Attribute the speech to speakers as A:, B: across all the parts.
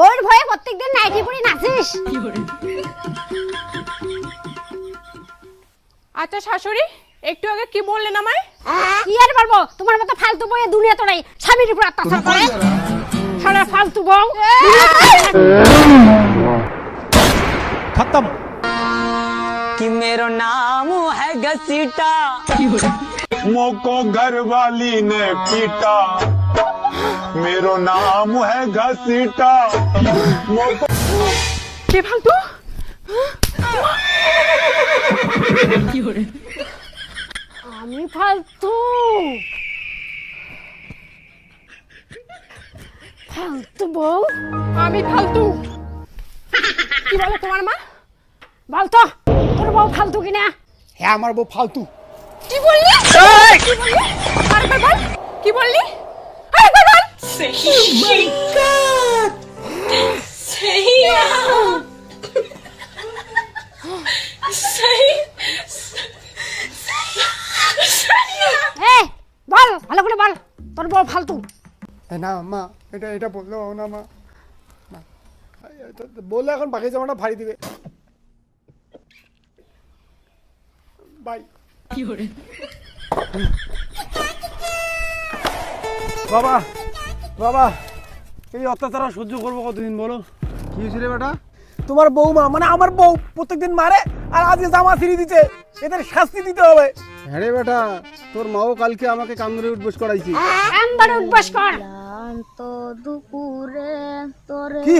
A: তুই বউয়ের ভয়ে প্রত্যেকদিন নাইটি পরে নাচিস
B: আচ্ছা শাশুড়ি একটু আগে কি বললেন আমায়
A: কি আর বলবো তোমার মতো ফালতু বউয়ে দুনিয়া তো নাই স্বামীর উপর অত্যাচার
C: रुको
A: করে
C: जरा
A: সারা ফালতু বউ
D: খতম
E: कि मेरो नाम है घसीटा
F: मोको घर वाली ने पीटा मेरो नाम है घसीटा मोको
B: কে ফালতু
A: আমি ফালতু ফালতু বউ
B: আমি ফালতু কি বলে তোমার মা
A: বলতো তোর বউ ফালতু কিনা
D: হ্যাঁ আমার বউ ফালতু
B: কি বললি কি বললি আরেকবার বল কি বললি আরেকবার বল
A: এ বল ভালো করে বল। তোর বউ ফালতু।
D: না মা এটা এটা বলল না মা। এটা তো বললে এখন বাকি জামাটা ফাড়ি দিবে। বাই। কি বাবা বাবা এই অত্যাচার আর সহ্য করব কতদিন বলো? কি হয়েছিল বেটা? তোমার বৌমা মানে আমার বউ প্রত্যেকদিন মারে আর আজকে জামা ছিঁড়ে দিতে। এদের শাস্তি দিতে হবে।
G: হ্যাঁ রে বেটা তোর মাও কালকে আমাকে কান্দরে উঠবোস করাইছি।
A: আন্দারে উঠবাস কর।
H: দুপুরে তোরে
D: কি?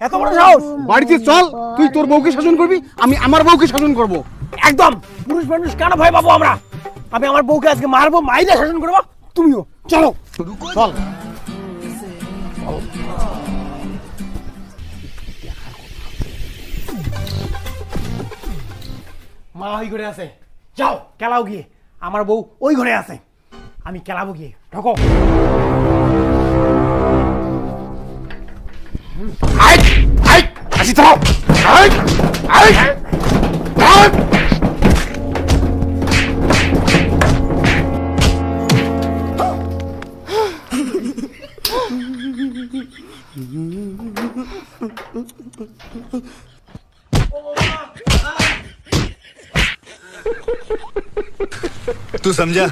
D: এত বড় সাহস?
G: বাড়িতে চল তুই তোর বউকে শাসন করবি আমি আমার বউকে শাসন করব।
D: একদম! পুরুষ মানুষ কেন ভয় পাবো আমরা? আমি আমার বউকে আজকে মারবো মাইরে শাসন করব তুমিও। চলো। চল। মা ওই ঘরে আছে। যাও কেলাও গিয়ে। আমার বউ ওই ঘরে আছে। আমি কেলাবো গিয়ে। ঢোকো। আই আই আসি তো। আই আই
C: তুই সমঝা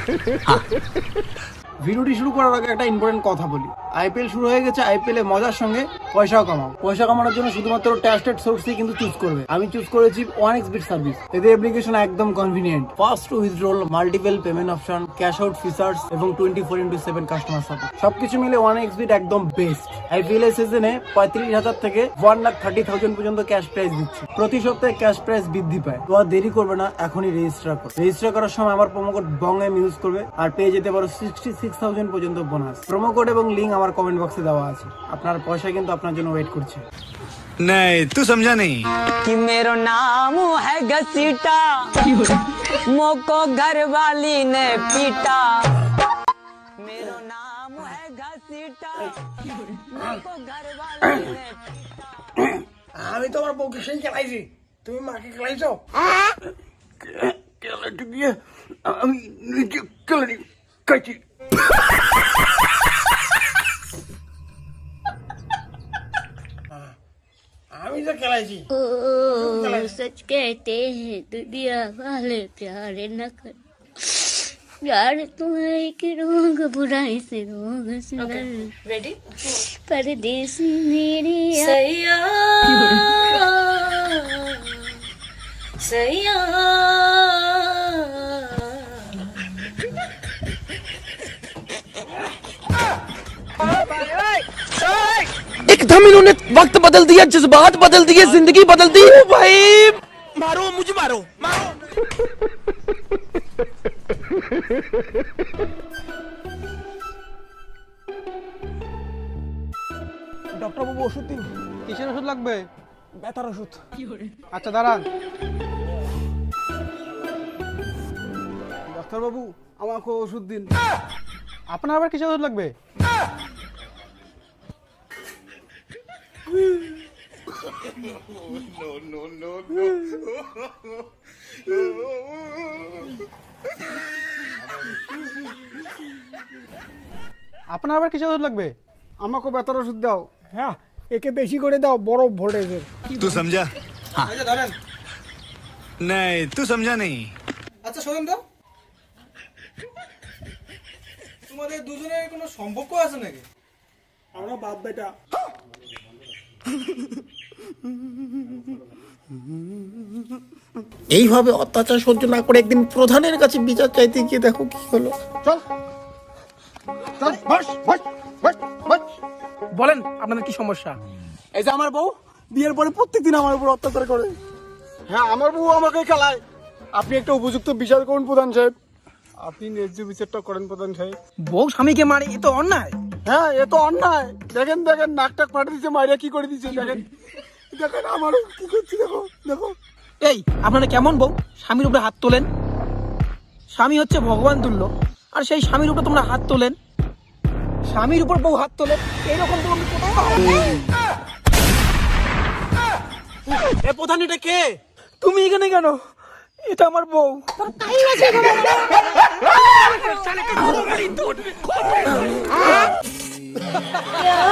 G: ভিডিওটি শুরু করার আগে একটা ইম্পর্টেন্ট কথা বলি আইপিএল শুরু হয়ে গেছে, আইপিএল মজার সঙ্গে পয়সাও কামাও। পয়সা কামানোর জন্য শুধুমাত্র ট্যাস্টেড সোর্সই কিন্তু চুজ করবে। আমি চুজ করেছি ওয়ান এক্স বিট সার্ভিস এদের অ্যাপ্লিকেশন একদম convenient fast to withdrawal multiple payment option cash out features এবং twenty four into seven customer support সবকিছু মিলে ওয়ান এক্স বিট একদম বেস্ট আইপিএল এর সিজনে পঁয়ত্রিশ হাজার থেকে ওয়ান লাখ থার্টি থাউজেন্ড পর্যন্ত ক্যাশ প্রাইস দিচ্ছে। প্রতি সপ্তাহে ক্যাশ প্রাইস বৃদ্ধি পায়। তো আর দেরি করবে না, এখনই রেজিস্টার করো। রেজিস্টার করার সময় আমার promo code Bong M use করবে। আর পেয়ে যেতে পারো সিক্সটি সিক্স থাউজেন্ড পর্যন্ত বোনাস প্রোমো কোড এবং লিঙ্ক আমার কমেন্ট বক্সে দেওয়া আছে আপনার পয়সা কিন্তু আপনার জন্য ওয়েট করছে
C: नहीं तू समझा नहीं
E: कि मेरो नाम है घसीटा मोको घर वाली ने पीटा मेरो नाम है घसीटा मोको घर वाली ने
D: আমি তো আমার বউকে সেই খেলাইছি তুমি মাকে খেলাইছো খেলাটি দিয়ে আমি নিজে খেলাটি খাইছি
H: ओ सच कहते हैं दुनिया वाले प्यार न कर यार है कि रोग बुराई से रोग से okay.
B: पर
H: परदेसी मेरी
B: सैया।
E: वक्त बदल दिया जज्बात बदल दिए जिंदगी बदल दी भाई मारो मुझे मारो
D: ডক্টর বাবু ওষুধ দিন
G: কিসের ওষুধ লাগবে
I: ব্যথার ওষুধ
J: আচ্ছা দাঁড়ান ডাক্তারবাবু আমাকে ওষুধ দিন আপনার আবার কিছু ওষুধ লাগবে no, no, no, আপনার আবার কিছু ওষুধ লাগবে? আমাকে বেতার ওষুধ দাও।
I: হ্যাঁ একে বেশি করে দাও বড় ভোল্টেজের।
C: তুই সমঝা? হ্যাঁ।
J: আচ্ছা, ধরেন
C: নাই তুই সমঝা নেই।
J: আচ্ছা শোনেন তো। তোমাদের দুজনের কোনো সম্পর্ক আছে নাকি?
I: আমরা বাপ বেটা
K: এইভাবে অত্যাচার সহ্য না করে একদিন প্রধানের কাছে বিচার চাইতে গিয়ে দেখো কি হলো।
J: চল চল বস বস বস বস।
I: বলেন আপনাদের কি সমস্যা?
J: এই যে আমার বউ বিয়ের পরে প্রত্যেকদিন আমার উপর অত্যাচার করে। হ্যাঁ আমার বউ আমাকে খেলায়। আপনি একটা উপযুক্ত বিচার করুন প্রধান সাহেব। আপনি ন্যায্য বিচারটা করেন প্রধান সাহেব।
I: বউ স্বামীকে মারে এ তো অন্যায়।
J: হ্যাঁ এ তো অন্যায়। দেখেন দেখেন নাক টাক ফাটে দিচ্ছে মাইরা কি করে দিচ্ছে দেখেন। দেখেন আমারও কি করছি দেখো দেখো।
I: এই আপনারা কেমন বউ? স্বামীর উপরে হাত তোলেন। স্বামী হচ্ছে ভগবান তুল্য। আর সেই স্বামীর উপরে তোমরা হাত তোলেন। স্বামীর উপর বউ হাত তোলে। এইরকম তো আমি
J: এ প্রধান এটা কে?
I: তুমি এখানে কেন? এটা আমার বউ।
L: yeah.